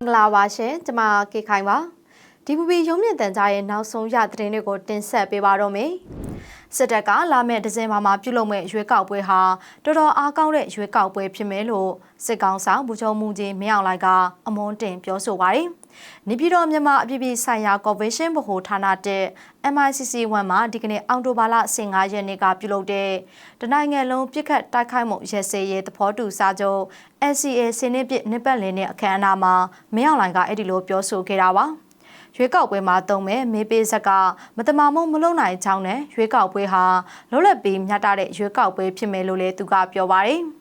မင်္ဂလာပါရှင်ကျွန်မကေခိုင်ပါဒီပူပီရုံးမြင့်တန်ကြားရဲ့နောက်ဆုံးရသတင်းတွေကိုတင်ဆက်ပေးပါတော့မယ် စစ်တပ်ကလာမယ့်ဒီဇင်ဘာမှာပြုလုပ်မဲ့ရွေးကောက်ပွဲဟာတော်တော်အားကောင်းတဲ့ရွေးကောက်ပွဲဖြစ်မယ်လို့စစ်ကောင်ဆောင်ဗိုလ်ချုပ်မှုကြီးမင်းအောင်လှိုင်ကအမွန်းတင်ပြောဆိုပါတယ်နေပြည်တော်မြန်မာအပြည်ပြည်ဆိုင်ရာကော်ပိုရေးရှင်းဗဟိုဌာနတဲ့ MICC 1 မှာဒီကနေ့အောက်တိုဘာလ15ရက်နေ့ကပြုလုပ်တဲ့တနိုင်ငံလုံးပြစ်ခတ်တိုက်ခိုက်မှုရဲစဲရဲသဘောတူစာချုပ် NCA စင်းနစ်ပြနှစ်ပတ်လည်နဲ့အခမ်းအနားမှာမင်းအောင်လှိုင်ကအဲ့ဒီလိုပြောဆိုခဲ့တာပါ ရွေးကောက်ပွဲမှာတုံးမဲ့မေးပေးဆက်ကမတမာမှုမလုံနိုင်ကြောင်းနဲ့ရွေးကောက်ပွဲဟာလွတ်လပ်ပြီးမြတ်တဲ့ရွေးကောက်ပွဲဖြစ်မယ်လို့လည်းသူကပြောပါတယ်။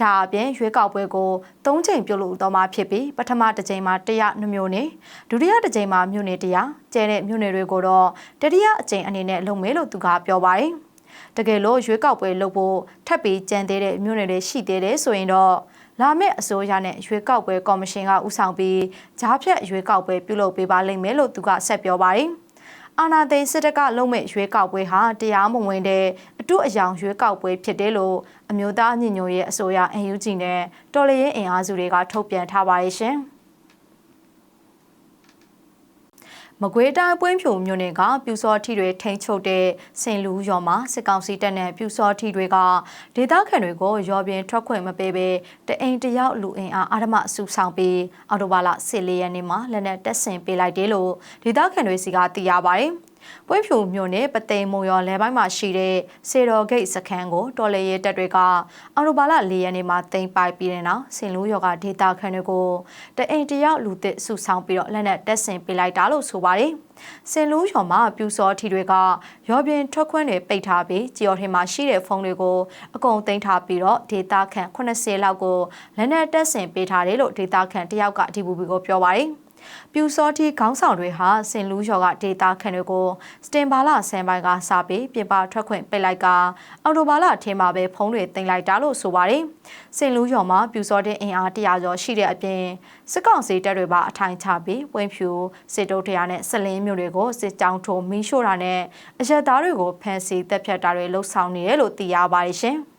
ဒါအပြင်ရွေးကောက်ပွဲကို၃ချိန်ပြုလုပ်တော့မှာဖြစ်ပြီးပထမတစ်ချိန်မှာ100နှမျိုးနဲ့ဒုတိယတစ်ချိန်မှာမြို့နယ်100ကျဲတဲ့မြို့နယ်တွေကိုတော့တတိယအချိန်အနေနဲ့လုပ်မယ်လို့သူကပြောပါတယ်။တကယ်လို့ရွေးကောက်ပွဲလုပ်ဖို့ထပ်ပြီးကြံသေးတဲ့မြို့နယ်တွေရှိသေးတယ်ဆိုရင်တော့ လာမယ့်အစိုးရနဲ့ရွေးကောက်ပွဲကော်မရှင်ကဦးဆောင်ပြီးဂျားဖြတ်ရွေးကောက်ပွဲပြုလုပ်ပေးပါလိမ့်မယ်လို့သူကဆက်ပြောပါတယ်။အာနာသိန်းစစ်တပ်ကလုံမဲ့ရွေးကောက်ပွဲဟာတရားမဝင်တဲ့အတုအယောင်ရွေးကောက်ပွဲဖြစ်တယ်လို့အမျိုးသားညီညွတ်ရေးအစိုးရ NUG နဲ့တော်လှန်ရေးအင်အားစုတွေကထုတ်ပြန်ထားပါတယ်ရှင်။ မကွေးတိုင်းပွင့်ဖြူမြို့နယ်ကပြူစောထီတွေထိန်ချုပ်တဲ့စင်လူရော်မှာစစ်ကောင်စီတပ်နဲ့ပြူစောထီတွေကဒေသခံတွေကိုရော်ပြင်းထွက်ခွင့်မပေးဘဲတအိမ်တယောက်လူအင်အားအာဓမဆူဆောင်ပြီးအော်တိုဘာလ14ရက်နေ့မှာလက်နက်တက်ဆင်ပေးလိုက်တယ်လို့ဒေသခံတွေစီကသိရပါတယ်။ ပွင့်ဖြူမြို့နယ်ပသိမ်မုံရော်လယ်ပိုင်းမှာရှိတဲ့စေတော်ဂိတ်စခန်းကိုတော်လေရဲတပ်တွေကအော်တိုဘာလ၄ရက်နေ့မှာတင်ပိုက်ပြီးတဲ့နောက်စင်လူရော်ကဒေတာခန်တွေကိုတအိမ်တယောက်လူသစ်စုဆောင်ပြီးတော့လက်နက်တက်ဆင်ပေးလိုက်တာလို့ဆိုပါတယ်စင်လူရော်မှာပြူစောထီတွေကရောပြင်ထွက်ခွင့်တွေပိတ်ထားပြီးဂျီယော်ထင်မှာရှိတဲ့ဖုန်းတွေကိုအကုန်သိမ်းထားပြီးတော့ဒေတာခန်80လောက်ကိုလက်နက်တက်ဆင်ပေးထားတယ်လို့ဒေတာခန်တယောက်ကဒီဘူဘီကိုပြောပါတယ် ပြူစောတိခေါင်းဆောင်တွေဟာစင်လူးရော်ကဒေတာခန်တွေကိုစတင်ဘာလဆန်ပိုင်းကစပြီးပြင်ပထွက်ခွင့်ပိတ်လိုက်ကအော်တိုဘာလအထင်းမှာပဲဖုံးတွေတင်လိုက်တာလို့ဆိုပါတယ်။စင်လူးရော်မှာပြူစောတဲ့အင်အား100ကျော်ရှိတဲ့အပြင်စစ်ကောင်စီတပ်တွေပါအထိုင်ချပြီးဝင်းဖြူစစ်တုတ်ထရနဲ့ဆလင်းမျိုးတွေကိုစစ်ကြောင်းထိုးမီးရှို့တာနဲ့အရက်သားတွေကိုဖမ်းဆီးတပ်ဖြတ်တာတွေလှုပ်ဆောင်နေတယ်လို့သိရပါတယ်ရှင်။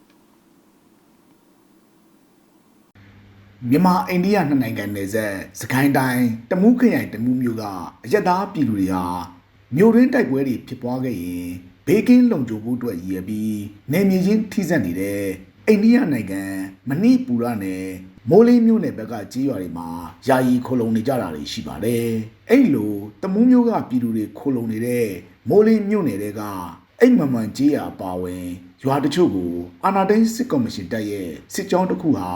မြန်မာအိန္ဒိယနှစ်နိုင်ငံနယ်စပ်စကိုင်းတိုင်းတမူးခရိုင်တမူးမြို့ကအရက်သားပြည်သူတွေဟာမြို့ရင်းတိုက်ပွဲတွေဖြစ်ပွားခဲ့ရင်ဘေးကင်းလုံခြုံဖို့အတွက်ရည်ရွယ်ပြီးနေမြေချင်းထိစပ်နေတဲ့အိန္ဒိယနိုင်ငံမဏိပူရနယ်မိုးလေးမြို့နယ်ဘက်ကကြီးရွာတွေမှာယာယီခိုလုံနေကြတာတွေရှိပါတယ်။အဲ့လိုတမူးမြို့ကပြည်သူတွေခိုလုံနေတဲ့မိုးလေးမြို့နယ်တွေကအိမ်မမှန်ကြီးရာပါဝင်ရွာတချို့ကိုအာနာဒိန်းစစ်ကော်မရှင်တပ်ရဲ့စစ်ကြောင်းတစ်ခုဟာ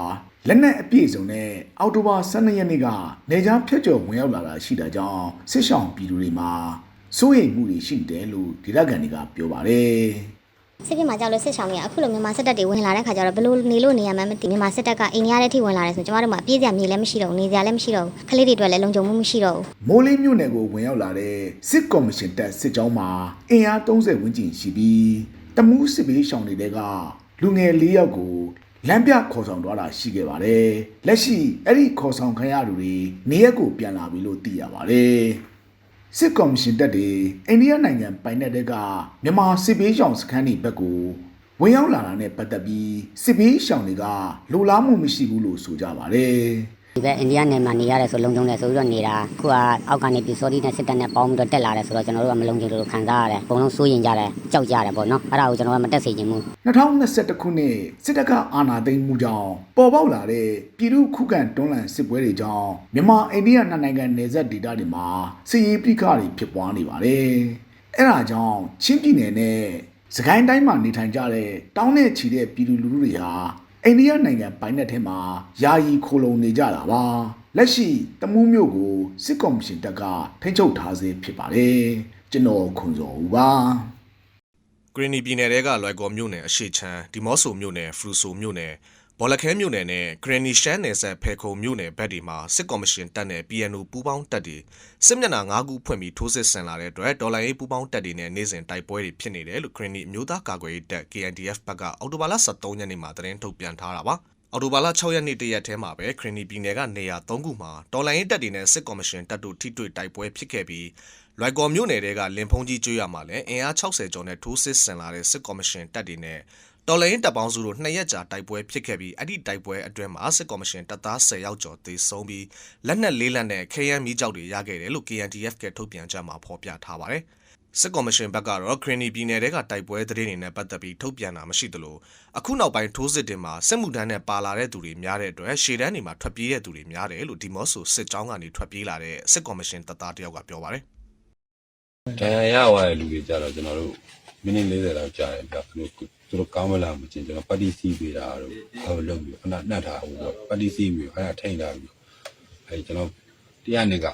လက်နက်အပြည့်စုံနဲ့အော်တိုဘာ12ရက်နေ့ကနေကြားဖြတ်ကျော်ဝင်ရောက်လာတာရှိတာကြောင့်စစ်ဆောင်ပြည်သူတွေမှာစိုးရိမ်မှုတွေရှိတယ်လို့ဒေသခံတွေကပြောပါတယ်စစ်ပြမှာကြောက်လို့စစ်ဆောင်တွေကအခုလိုမြန်မာစစ်တပ်တွေဝင်လာတဲ့ခါကျတော့ဘလို့နေလို့နေရမှန်းမသိမြန်မာစစ်တပ်ကအိမ်ရတဲ့ထိဝင်လာတယ်ဆိုကျမတို့မှာပြေးစရာမြေလည်းမရှိတော့ဘူးနေစရာလည်းမရှိတော့ဘူးကလေးတွေအတွက်လည်းလုံခြုံမှုမရှိတော့ဘူး။မိုးလေးမြို့နယ်ကိုဝင်ရောက်လာတဲ့စစ်ကော်မရှင်တပ်စစ်ကြောင်းမှာအင်အား30ဝန်းကျင်ရှိပြီးတမူးစစ်ဘေးရှောင်တွေကလူငယ်၄ယောက်ကို လမ်းပြခေါ်ဆောင်သွားတာရှိခဲ့ပါတယ်။လက်ရှိအဲ့ဒီခေါ်ဆောင်ခံရသူတွေနေရက်ကိုပြန်လာပြီလို့သိရပါတယ်။စစ်ကော်မရှင်တပ်တွေအိန္ဒိယနိုင်ငံပိုင်နက်တွေကမြန်မာစစ်ဘေးရှောင်စခန်းတွေဘက်ကိုဝင်ရောက်လာတာနဲ့ပတ်သက်ပြီးစစ်ဘေးရှောင်တွေကလိုလားမှုမရှိဘူးလို့ဆိုကြပါတယ်။ ဒီဘက်အိန္ဒိယနယ်မှာနေရတယ်ဆိုလုံခြုံတယ်ဆိုပြီးတော့နေတာအခုကအောက်ကနေပြူစောတိနဲ့စစ်တပ်နဲ့ပေါင်းပြီးတော့တက်လာတယ်ဆိုတော့ကျွန်တော်တို့ကမလုံခြုံလို့ခံစားရတယ်အကုန်လုံးစိုးရင်ကြတယ်ကြောက်ကြတယ်ပေါ့နော်အဲ့ဒါကိုကျွန်တော်ကမတက်စေချင်ဘူး2021ခုနှစ်စစ်တပ်ကအာဏာသိမ်းမှုကြောင့်ပေါ်ပေါက်လာတဲ့ပြည်သူခုခံတွန်းလှန်စစ်ပွဲတွေကြောင့်မြန်မာအိန္ဒိယနှစ်နိုင်ငံနယ်စပ်ဒေသတွေမှာစစ်ရေးပြိခါတွေဖြစ်ပွားနေပါတယ်။အဲဒါကြောင့်ချင်းပြည်နယ်နဲ့စကိုင်းတိုင်းမှာနေထိုင်ကြတဲ့တောင်းနဲ့ချီတဲ့ပြည်သူလူထုတွေဟာ အိန္ဒိယနိုင်ငံပိုင်နက်ထဲမှာယာယီခိုလုံနေကြတာပါ။လက်ရှိတမူးမြို့ကိုစစ်ကော်မရှင်တပ်ကထိန်းချုပ်ထားစေဖြစ်ပါတယ်။ကျွန်တော်ခွန်စော်ဦးပါ။ဂရင်းနီပြည်နယ်တဲကလွိုက်ကော်မြို့နယ်အရှိချမ်းဒီမော့ဆိုမြို့နယ်ဖရူဆိုမြို့နယ် ဘော်လခဲမြို့နယ်နဲ့ဂရင်းနီရှမ်းနယ်ဆက်ဖဲခုံမြို့နယ်ဘက်တွေမှာစစ်ကော်မရှင်တပ်နဲ့ PNO ပူးပေါင်းတပ်တွေစစ်မျက်နှာ၅ခုဖွင့်ပြီးထိုးစစ်ဆင်လာတဲ့အတွက်ဒေါ်လာရေးပူးပေါင်းတပ်တွေနဲ့နေ့စဉ်တိုက်ပွဲတွေဖြစ်နေတယ်လို့ဂရင်းနီမျိုးသားကာကွယ်ရေးတပ် KNDF ဘက်ကအော်တိုဘာလ23ရက်နေ့မှာသတင်းထုတ်ပြန်ထားတာပါအော်တိုဘာလ6ရက်နေ့တရက်ထဲမှာပဲခရနီပြည်နယ်ကနေရာ3ခုမှာတော်လိုင်းရေးတပ်တွေနဲ့စစ်ကော်မရှင်တပ်တို့ထိတွေ့တိုက်ပွဲဖြစ်ခဲ့ပြီးလွိုက်ကော်မြို့နယ်တဲကလင်ဖုံးကြီးကျွေးရမှာလည်းအင်အား60ကျော်နဲ့ထိုးစစ်ဆင်လာတဲ့စစ်ကော်မရှင်တပ်တွေနဲ့ တော်လိုင်းတပ်ပေါင်းစုတို့နှစ်ရက်ကြာတိုက်ပွဲဖြစ်ခဲ့ပြီးအဲ့ဒီတိုက်ပွဲအတွင်းမှာစစ်ကော်မရှင်တပ်သား10ယောက်ကျော်သေဆုံးပြီးလက်နက်လေးလက်နဲ့ KN မီးကြောက်တွေရခဲ့တယ်လို့ KNDF ကထုတ်ပြန်ချက်မှာဖော်ပြထားပါတယ်။စစ်ကော်မရှင်ဘက်ကတော့ခရနီပြည်နယ်တဲကတိုက်ပွဲသတင်းတွေနဲ့ပတ်သက်ပြီးထုတ်ပြန်တာမရှိသလိုအခုနောက်ပိုင်းထိုးစစ်တင်မှာစစ်မှုထမ်းနဲ့ပါလာတဲ့သူတွေများတဲ့အတွက်ရှေ့တန်းတွေမှာထွက်ပြေးတဲ့သူတွေများတယ်လို့ဒီမော့ဆိုစစ်ကြောင်းကနေထွက်ပြေးလာတဲ့စစ်ကော်မရှင်တပ်သားတယောက်ကပြောပါတယ်ဒဏ်ရာရသွားတဲ့လူတွေကြတော့ကျွန်တော်တို့မိနစ်40လောက်ကြာတယ်ဗျသူတို့သူ တို့ကောင်းမလားမချင်းကျွန်တော်ပတ်တီစီးပေးတာတော့ဟိုလုပ်ပြီးခဏနှက်ထားဟိုပေါ့ပတ်တီစီးပြီးခဏထိန်ထားပြီးအဲကျွန်တော်တရားနေက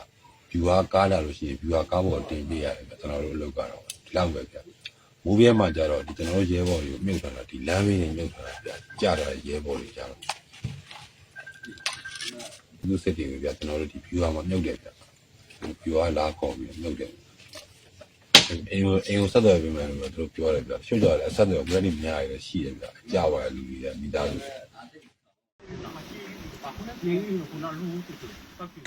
ဗျူဟာကားလာလို့ရှိရင်ဗျူဟာကားပေါ်တင်ပေးရတယ်ဗျကျွန်တော်တို့အလုပ်ကတော့ဒီလောက်ပဲဗျမိုးပြဲမှာကြတော့ဒီကျွန်တော်တို့ရဲဘော်တွေကိုမြုပ်ထားတာဒီလမ်းဘေးတွေမြုပ်ထားတာဗျကြာတာရဲဘော်တွေကြတော့သူစစ်တွေပဲဗျကျွန်တော်တို့ဒီဗျူဟာမှာမြုပ်တယ်ဗျဗျူဟာလာခေါ်ပြီးမြုပ်တယ် အင်ကိုအင်ကိုဆက်သွယ်ပေးမယ်လို့သူတို့ပြောတယ်ဗျရှုပ်ကြတယ်အဆက်သွယ် ready များရရှိတယ်ဗျကြာပါတဲ့လူတွေကမိသားစု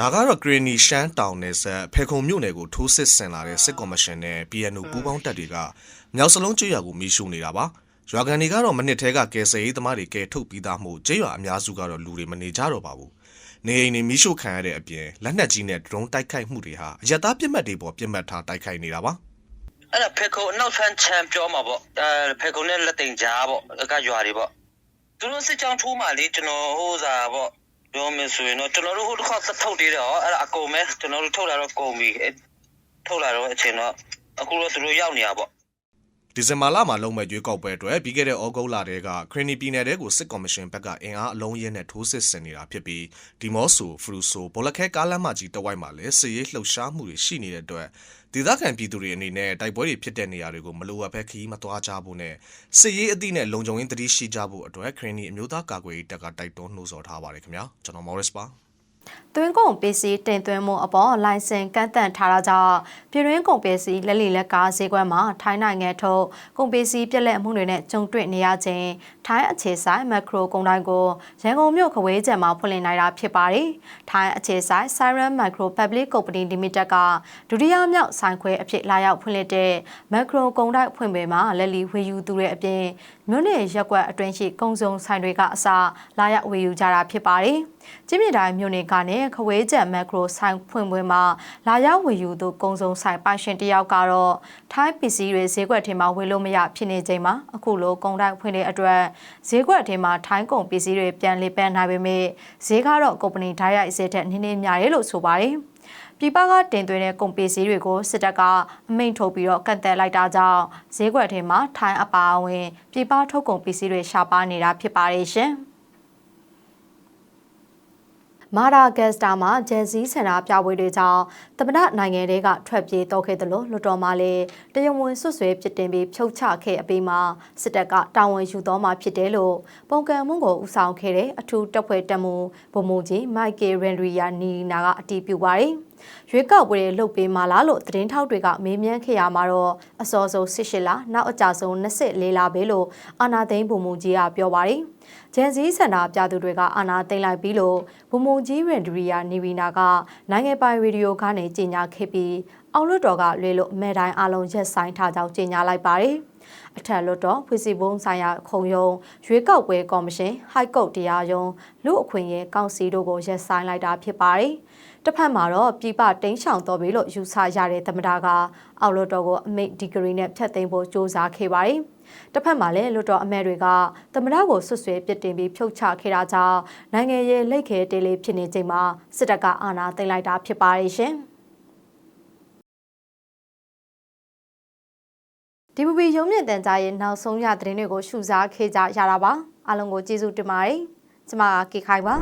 ဒါကတော့ဂရနီရှမ်းတောင်နယ်ဆက်ဖေခုံမြို့နယ်ကိုထိုးစစ်ဆင်လာတဲ့စစ်ကော်မရှင်နဲ့ PNO ပူးပေါင်းတပ်တွေကမြောက်စလုံးကျွော်ကိုမီးရှို့နေတာပါရွာကန်တွေကတော့မနစ်သေးကကယ်ဆယ်ရေးသမားတွေကယ်ထုတ်ပြီးသားမှုကျွော်အများစုကတော့လူတွေမနေကြတော့ပါဘူးနေအိမ်တွေမီးရှို့ခံရတဲ့အပြင်လက်နက်ကြီးနဲ့ဒရုန်းတိုက်ခိုက်မှုတွေဟာအရတားပြစ်မှတ်တွေပေါ်ပြစ်မှတ်ထားတိုက်ခိုက်နေတာပါ အဲ့ဒါဖေခုံအနောက်ဆန်းချမ်းပြောမှာပေါ့အဲဖေခုံနဲ့လက်တင်ကြားပေါ့အကရွာတွေပေါ့သူတို့စစ်ကြောင်းထိုးမှလေကျွန်တော်ဟိုးစားပေါ့ပြောမယ်ဆိုရင်တော့ကျွန်တော်တို့ဟိုတစ်ခါသက်ထုတ်သေးတယ်ဟောအဲ့ဒါအကုန်ပဲကျွန်တော်တို့ထုတ်လာတော့ကုန်ပြီအဲ့ထုတ်လာတော့အချိန်တော့အခုတော့သူတို့ရောက်နေတာပေါ့ ဒီဇင်ဘာလမှာလုံမဲ့ရွေးကောက်ပွဲအတွက်ပြီးခဲ့တဲ့ဩဂုတ်လတည်းကခရနီပြည်နယ်တဲကိုစစ်ကော်မရှင်ဘက်ကအင်အားအလုံးရင်းနဲ့ထိုးစစ်ဆင်နေတာဖြစ်ပြီးဒီမော့ဆိုဖရူဆိုဘောလခဲကားလမ်းမကြီးတဝိုက်မှာလည်းစစ်ရေးလှုပ်ရှားမှုတွေရှိနေတဲ့အတွက်ဒေသခံပြည်သူတွေအနေနဲ့တိုက်ပွဲတွေဖြစ်တဲ့နေရာတွေကိုမလိုအပ်ဘဲခရီးမသွားကြဖို့နဲ့စစ်ရေးအသည့်နဲ့လုံခြုံရေးတတိရှိကြဖို့အတွက်ခရနီအမျိုးသားကာကွယ်ရေးတပ်ကတိုက်တွန်းနှိုးဆော်ထားပါတယ်ခင်ဗျာကျွန်တော်မော်ရစ်ပါ သွင်းကုန်ပစ္စည်းတင်သွင်းမှုအပေါ်လိုင်စင်ကန့်သတ်ထားတာကြောင့်ပြည်တွင်းကုန်ပစ္စည်းလက်လီလက်ကားဈေးကွက်မှာထိုင်းနိုင်ငံထုတ်ကုန်ပစ္စည်းပြက်လက်မှုတွေနဲ့ကြုံတွေ့နေရခြင်း ထိုင်းအခြေဆိုင်မက်ခရိုကုန်တိုင်းကိုရန်ကုန်မြို့ခဝေးကျံမှာဖွင့်လှစ်နိုင်တာဖြစ်ပါတယ်။ထိုင်းအခြေဆိုင် Siren Micro Public Company Limited ကဒုတိယမြောက်ဆိုင်ခွဲအဖြစ်လာရောက်ဖွင့်လှစ်တဲ့မက်ခရိုကုန်တိုင်းဖွင့်ပွဲမှာလက်လီဝေယူသူတွေအပြင်မြို့နယ်ရက်ကွက်အတွင်းရှိကုန်စုံဆိုင်တွေကအစလာရောက်ဝေယူကြတာဖြစ်ပါတယ်။ကျင်းမြတိုင်းမြို့နယ်ကနေခဝေးကျံမက်ခရိုဆိုင်ဖွင့်ပွဲမှာလာရောက်ဝေယူသူကုန်စုံဆိုင်ပိုင်ရှင်တယောက်ကတော့ထိုင်းပစ္စည်းတွေဈေးကွက်ထဲမှာဝယ်လို့မရဖြစ်နေချိန်မှာအခုလိုကုန်တိုင်းဖွင့်တဲ့အတွက်ဈေးကွက်ထဲမှာထိုင်းကုန်ပစ္စည်းတွေပြန်လည်ပန်းနိုင်ပေမဲ့ဈေးကတော့ကုမ္ပဏီဓာတ်ရိုက်ဈေးထက်နည်းနည်းများတယ်လို့ဆိုပါတယ်။ပြည်ပကတင်သွင်းတဲ့ကုန်ပစ္စည်းတွေကိုစစ်တပ်ကအမိန့်ထုတ်ပြီးတော့ကန့်သက်လိုက်တာကြောင့်ဈေးကွက်ထဲမှာထိုင်းအပါအဝင် ပြည်ပထုတ်ကုန်ပစ္စည်းတွေရှားပါနေတာဖြစ်ပါတယ်ရှင်။ မာရာဂက်စတာမှာဂျယ်စီဆန္ဒပြပွဲတွေကြောင့်သမ္မတနိုင်ငံတွေကထွက်ပြေးတော့ခဲ့တယ်လို့လွှတ်တော်မှလည်းတရဝန်ဆွဆွဲပြစ်တင်ပြီးဖြုတ်ချခဲ့အပြီးမှာစစ်တပ်ကတာဝန်ယူတော့မှဖြစ်တယ်လို့ပုံကံမှုကိုဦးဆောင်ခဲ့တဲ့အထူးတပ်ဖွဲ့တပ်မှူးဗိုလ်မှူးကြီးမိုက်ကယ်ရန်ဒရီယာနီနာကအတည်ပြုပါတယ်။ရွေးကောက်ပွဲတွေလုပ်ပေးမှလားလို့သတင်းထောက်တွေကမေးမြန်းခဲ့ရမှာတော့အစောဆုံး18လနောက်အကြဆုံး24လပဲလို့အာနာသိန်းဗိုလ်မှူးကြီးကပြောပါတယ်။ ဂျန်စီဆန္ဒပြသူတွေကအာနာသိမ်းလိုက်ပြီးလို့ဗိုလ်မှူးကြီးရန်ဒရီယာနီဗီနာကနိုင်ငံပိုင်ရေဒီယိုကနေကြေညာခဲ့ပြီးအောက်လွှတ်တော်ကလွေလို့အမဲတိုင်းအလုံးရက်ဆိုင်ထားကြောင်းကြေညာလိုက်ပါတယ်။အထက်လွှတ်တော်ဖွဲ့စည်းပုံဆိုင်ရာခုံရုံးရွေးကောက်ပွဲကော်မရှင်ဟိုက်ကုတ်တရားရုံးလူအခွင့်အရေးကောင်စီတို့ကိုရက်ဆိုင်လိုက်တာဖြစ်ပါတယ်။တစ်ဖက်မှာတော့ပြည်ပတင်းချောင်တော်ပြီလို့ယူဆရတဲ့သမ္မတကအောက်လွှတ်တော်ကိုအမိန့်ဒီဂရီနဲ့ဖျက်သိမ်းဖို့စ조사ခဲ့ပါတယ်။ တစ်ဖက်မှာလည်းလွှတ်တော်အမတ်တွေကသမ္မတကိုဆွဆွဲပစ်တင်ပြီးဖြုတ်ချခဲ့တာကြောင့်နိုင်ငံရေးလိတ်ခဲတေးလေးဖြစ်နေချိန်မှာစစ်တပ်ကအာဏာသိမ်းလိုက်တာဖြစ်ပါတယ်ရှင်။ဒီပူပီရုံးမြင့်တန်ကြားရဲ့နောက်ဆုံးရသတင်းတွေကိုရှုစားခဲ့ကြရတာပါအားလုံးကိုကျေးဇူးတင်ပါတယ်ကျမကကေခိုင်ပါ